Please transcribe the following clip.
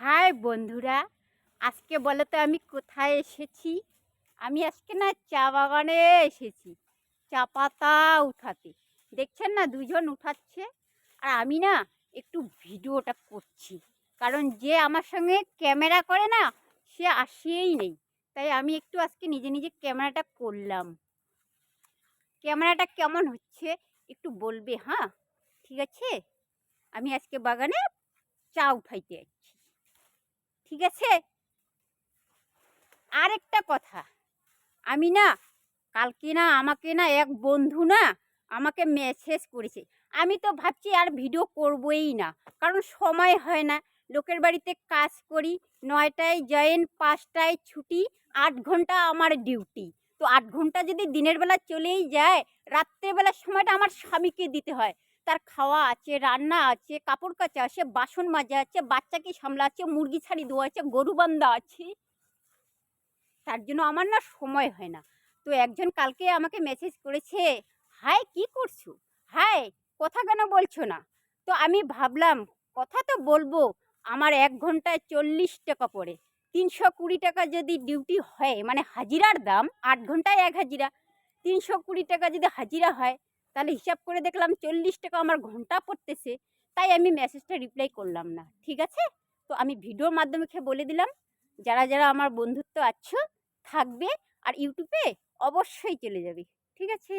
High বন্ধুরা, আজকে বলো তো আমি কোথায় এসেছি? আমি আজকে না চা বাগানে এসেছি, চা পাতা উঠাতে। দেখছেন না দুজন উঠাচ্ছে? আর আমি না একটু ভিডিওটা করছি, কারণ যে আমার সঙ্গে ক্যামেরা করে না, সে আসেই নেই। তাই আমি একটু আজকে নিজে নিজে ক্যামেরাটা করলাম। ক্যামেরাটা কেমন হচ্ছে একটু বলবে হ্যাঁ? ঠিক আছে? আমি আজকে বাগানে চা উঠাইতে ঠিক আছে? আরেকটা কথা। আমি না, কালকে না, আমাকে না এক বন্ধু না, আমাকে মেসেজ করেছে। আমি তো ভাবছি আর ভিডিও করবই না, কারণ সময় হয় না। লোকের বাড়িতে কাজ করি, নয়টায় জয়েন পাঁচটায় ছুটি, আট ঘণ্টা আমার ডিউটি তো আট ঘণ্টা যদি দিনের বেলা চলেই যায় রাত্রেবেলার সময়টা আমার স্বামীকে দিতে হয়। তার খাওয়া আছে, রান্না আছে, কাপড় কাচা আছে, বাসন মাজা আছে, বাচ্চাকে সামলা আছে মুরগি ছাড়ি দেওয়া আছে, গরু বান্ধা আছে। তার জন্য আমার না সময় হয় না। তো একজন কালকে আমাকে মেসেজ করেছে হাই কি করছ? হাই কথা কেন বলছো না? তো আমি ভাবলাম, কথা তো বলব, আমার এক ঘন্টায় চল্লিশ টাকা পড়ে। তিনশো কুড়ি টাকা যদি ডিউটি হয় মানে হাজিরার দাম, আট ঘন্টায় এক হাজিরা। তিনশো কুড়ি টাকা যদি হাজিরা হয় তাহলে হিসাব করে দেখলাম চল্লিশ টাকা আমার ঘণ্টা পড়তেছে, তাই আমি মেসেজটা রিপ্লাই করলাম না, ঠিক আছে? তো আমি ভিডিওর মাধ্যমে খেয়ে বলে দিলাম, যারা যারা আমার বন্ধুত্ব আছো, থাকবে, আর ইউটিউবে অবশ্যই চলে যাবে, ঠিক আছে?